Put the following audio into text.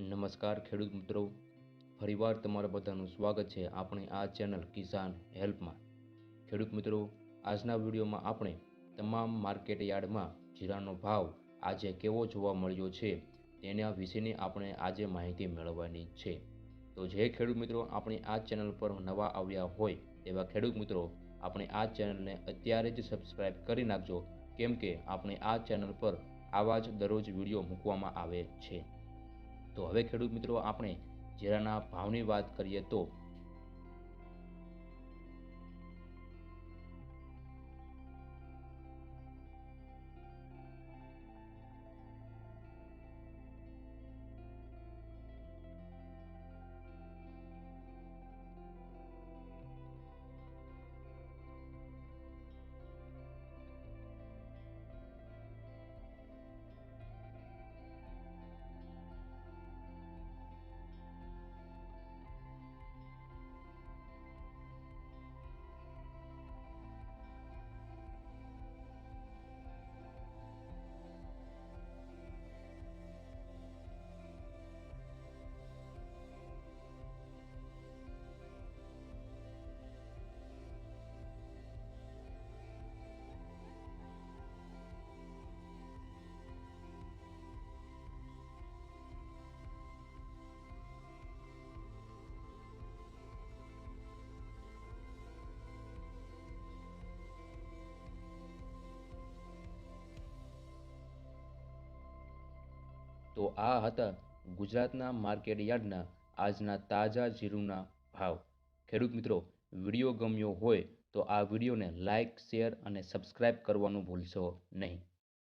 નમસ્કાર ખેડૂત મિત્રો. ફરીવાર તમારા બધાનું સ્વાગત છે આપણે આ ચેનલ કિસાન હેલ્પમાં. ખેડૂત મિત્રો, આજના વિડીયોમાં આપણે તમામ માર્કેટ યાર્ડમાં જીરાનો ભાવ આજે કેવો જોવા મળ્યો છે તેના વિશેની આપણે આજે માહિતી મેળવવાની છે. તો જે ખેડૂત મિત્રો આપણી આ ચેનલ પર નવા આવ્યા હોય તેવા ખેડૂત મિત્રો, આપણે આ ચેનલને અત્યારે જ સબસ્ક્રાઈબ કરી નાખજો. કેમ કે આપણે આ ચેનલ પર આવા જ દરરોજ વીડિયો મૂકવામાં આવે છે. તો હવે ખેડૂત મિત્રો આપણે જીરાના ભાવની વાત કરીએ તો તો આ હતા ગુજરાતના માર્કેટ યાર્ડના આજના તાજા જીરુના ભાવ. ખેડૂત મિત્રો, વીડિયો ગમ્યો હોય તો આ વિડીયોને લાઇક શેર અને સબસ્ક્રાઇબ કરવાનું ભૂલશો નહીં.